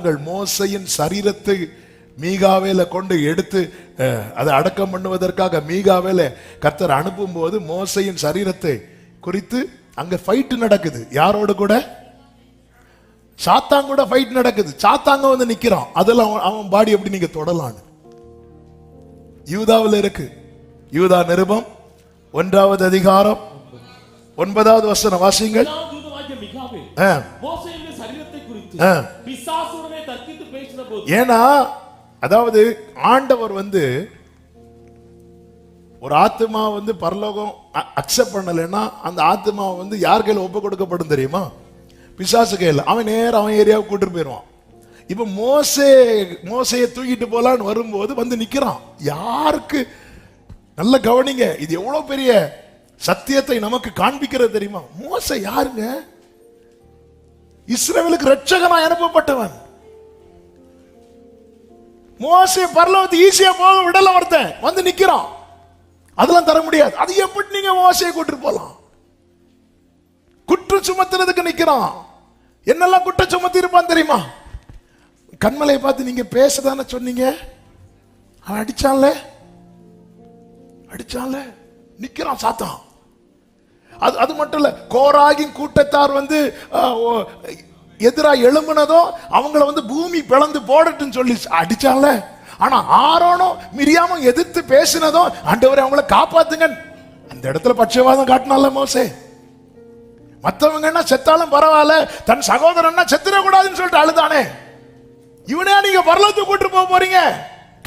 உங்கள் மோசையின் சரீரத்தை மீகாவேல கொண்டு எடுத்து அதை அடக்கம் பண்ணுவதற்காக மீகாவேல கர்த்தர் அனுப்பும் போது மோசையின் சரீரத்தை குறித்து அங்க ஃபைட் நடக்குது. யாரோடு கூட? சாத்தாங்க கூட ஃபைட் நடக்குது. சாத்தாங்க வந்து நிக்கிறான். அதுல அவன் அவன் பாடி எப்படி நீங்க தொடலான்னு யூதாவில் இருக்கு. யூதா நிருபம் ஒன்றாவது அதிகாரம் ஒன்பதாவது வசனம் வாசிங்கள் பிசாசுடனே தர்க்கித்து பேசின போது ஏன்னா அதாவது ஆண்டவர் வந்து ஒரு ஆத்மா வந்து பரலோகம் அக்செப்ட் பண்ணலைன்னா அந்த ஆத்மா வந்து யார் கையில் ஒப்பு கொடுக்கப்படும் தெரியுமா? பிசாசு கையில். அவன் நேரம் அவன் ஏரியாவுக்கு கூட்டிட்டு போயிடுவான் இப்ப மோசே மோசையை தூக்கிட்டு போலான்னு வரும்போது வந்து நிக்கிறான். யாருக்கு? நல்ல கவனிங்க. இது எவ்வளவு பெரிய சத்தியத்தை நமக்கு காண்பிக்கிறது தெரியுமா? மோசே யாருங்க? இஸ்ரேலுக்கு ரட்சகனா அனுப்பப்பட்டவன். மோசை பரலோகத்து ஈஸியா போக விடல ஒருத்தன். வந்து நிக்கிறான். அதெல்லாம் தர முடியாது. அது எப்படி நீங்க மோசையை கூட்டிட்டு போலாம்? குற்றம் சுமத்துறதுக்கு நிக்கிறான். என்னெல்லாம் குற்றம் சுமத்தி இருப்பான் தெரியுமா? கண்மலை பார்த்து நீங்க பேசதானே சொன்னீங்க? அவன் அடிச்சான்ல? அடிச்சான்ல? நிக்கிறான் சாத்தான். அது அது மட்டும் இல்லை கோராகின் கூட்டத்தார் வந்து எதிராக எழும்புனதும் அவங்கள வந்து பூமி பிளந்து போடட்டுன்னு சொல்லி அடிச்சான்ல. ஆனா ஆரோனும் மிரியாமும் எதிர்த்து பேசினதும் ஆண்டவரை அவங்கள காப்பாத்துங்க. அந்த இடத்துல பட்சவாதம் காட்டினால மோசே. மற்றவங்கன்னா என்ன செத்தாலும் பரவாயில்ல தன் சகோதரன்னா செத்துடக்கூடாதுன்னு சொல்லிட்டு அழுதானே. இவனே நீங்க பரலத்துக்கு கூட்டு போக போறீங்க.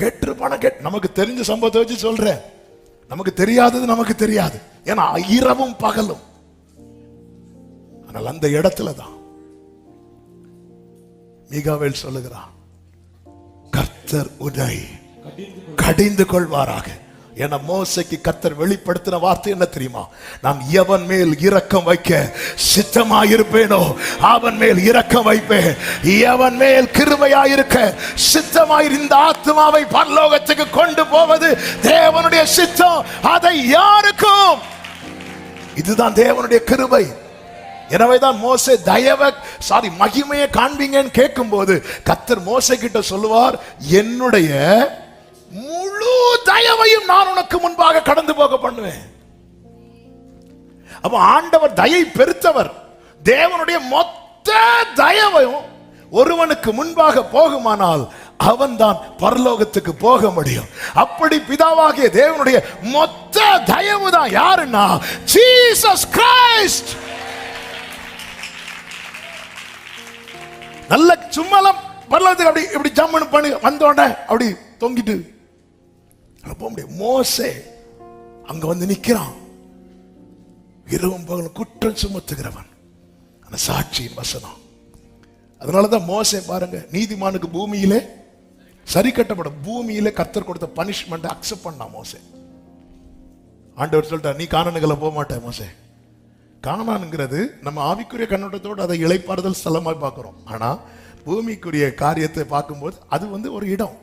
கேட்டிருப்பான கேட் நமக்கு தெரிஞ்ச சம்பவத்தை வச்சு சொல்றேன். நமக்கு தெரியாதது நமக்கு தெரியாது. ஏன்னா இரவும் பகலும். ஆனால் அந்த இடத்துல தான் மிகாவேல் சொல்லுகிறான் கர்த்தர் உன்னை கடிந்து கொள்வாராக. என மோசைக்கு கத்தர் வெளிப்படுத்தின வார்த்தை என்ன தெரியுமா? நான் எவன் மேல் இரக்கம் வைக்க சித்தமாயிருப்பேனோ அவன் மேல் இரக்கம் வைப்பேன். எவன் மேல் கிருமையாயிருக்க சித்தமாயிரு இந்த ஆத்மாவை பரலோகத்துக்கு கொண்டு போவது தேவனுடைய சித்தம். அதை யாருக்கும்? இதுதான் தேவனுடைய கிருபை. எனவேதான் மோசை தயவ சாரி மகிமையை காண்பீங்கன்னு கேட்கும் போது கத்தர் மோசை கிட்ட சொல்லுவார் என்னுடைய தயவையும் நான் உனக்கு முன்பாக கடந்து போக பண்ணுவேன். அப்ப ஆண்டவர் தயை பெருத்தவர். தேவனுடைய மொத்த தயவையும் ஒருவனுக்கு முன்பாக போகுமானால் அவன்தான் பரலோகத்துக்கு போக முடியும். அப்படி பிதாவாகிய தேவனுடைய மொத்த தயவு தான் யாருன்னா ஜீசஸ் கிரைஸ்ட். நல்ல சும்மாலாம் பரலோகத்துக்கு அப்படி இப்படி ஜம்முன்னு பண்ணி வந்தோடனே அப்படி தொங்கிட்டு போக முடியும் மோசே அங்க வந்து நிக்கிறான். இரவும் பகலும் குற்றம் சுமத்துகிறவன். அந்த சாட்சியின் வசனம். அதனாலதான் மோசை பாருங்க நீதிமானுக்கு பூமியிலே சரி கட்டப்படும். பூமியிலே கர்த்தர் கொடுத்த பனிஷ்மெண்ட் அக்செப்ட் பண்ணா மோசே. ஆண்டவர் சொல்லிட்டார் நீ காணனுகளை போக மாட்டேன் மோசே. காணானுங்கிறது நம்ம ஆவிக்குரிய கண்ணோட்டத்தோடு அதை இளைப்பாறுதல் ஸ்தலமாக பார்க்குறோம். ஆனால் பூமிக்குரிய காரியத்தை பார்க்கும்போது அது வந்து ஒரு இடம்.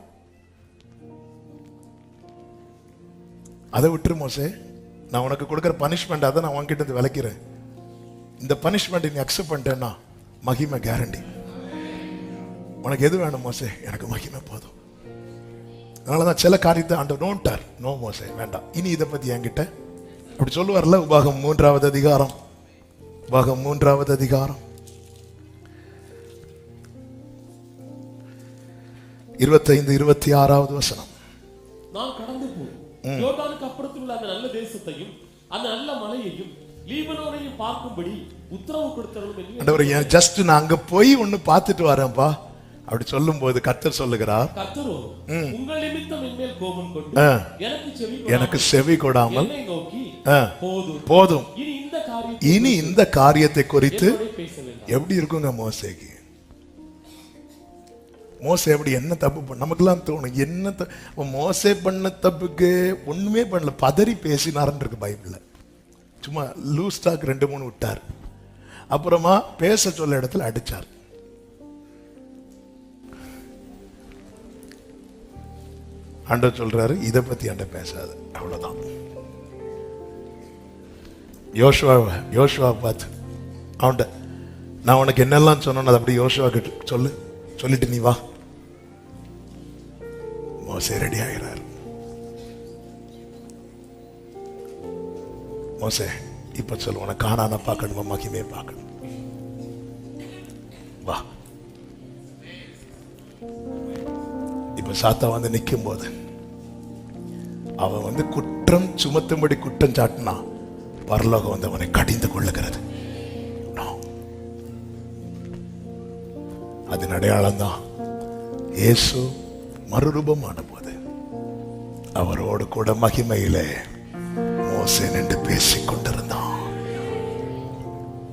அதை விட்டுரு மோசே. நான் உனக்கு கொடுக்குற பனிஷ்மெண்ட் அதை நான் உன்கிட்ட இருந்து விளக்கிறேன். இந்த பனிஷ்மெண்ட் நீ அக்செப்ட் பண்ணிட்டேன்னா மகிமை கேரண்டி உனக்கு எது வேணும் மோசே? எனக்கு மகிமை போதும். அதனால தான் சில காரியத்தை அண்ட் நோன்ட்டார் நோ மோசே வேண்டாம். இனி இதை பற்றி என்கிட்ட அப்படி சொல்லுவார்ல உபாகம் மூன்றாவது அதிகாரம். உபாகம் மூன்றாவது அதிகாரம். இருபத்தைந்து இருபத்தி ஆறாவது வசனம். நான் யோர்தானுக்கு அப்புறத்தில் உள்ள அந்த நல்ல தேசத்தையும் அந்த நல்ல மலையையும் லீபனோனையும் பார்க்கும்படி உத்தரவு ஆண்டவர் ஏன் ஜஸ்ட் நான் அங்க போய் ஒண்ணு பார்த்துட்டு வரேன்ப்பா அப்படி சொல்லும்போது கர்த்தர் சொல்லுகிறார். கர்த்தரோ உங்கள் நிமித்தம் என்மேல் கோபம் கொண்டு. எனக்கு செவி எனக்கு செவி கொடாமல் போதும். போதும். இனி இந்த காரியத்தை குறித்து எப்படி இருக்குங்க மோசேக்கு? மோசை அப்படி என்ன தப்பு பண்ண நமக்குலாம் தோணும். என்ன த- மோசே பண்ண தப்புக்கு ஒண்ணுமே பண்ணல. பதறி பேசினாருன்னு இருக்கு பைபிளில். சும்மா லூஸ் டாக் ரெண்டு மூணு விட்டார். அப்புறமா பேச சொல்ல இடத்துல அடிச்சார். அண்ட சொல்றாரு இதை பத்தி அண்ட பேசாது. அவ்வளவுதான். யோசுவா யோசுவா பார்த்து அவன்கிட்ட நான் உனக்கு என்னெல்லாம் சொன்னோன்னு அதை அப்படி யோசுவா கிட்ட சொல்லு. சொல்லிட்டு நீ வா. மோசே ரெடி ஆகிறார். மோசே இப்ப சொல்லு உனக்கு காணான பார்க்கணுமா மகிமையை பார்க்கணும். வா. இப்ப சாத்தா வந்து நிற்கும் போது அவன் வந்து குற்றம் சுமத்தும்படி குற்றம் சாட்டினா பரலோகம் வந்து அவனை கடிந்து கொள்ளுகிறது. அதன் அடையாளம் தான் இயேசு மறுரூபமான போது அவரோடு கூட மகிமையிலே மோசே நின்று பேசிக் கொண்டிருந்தான்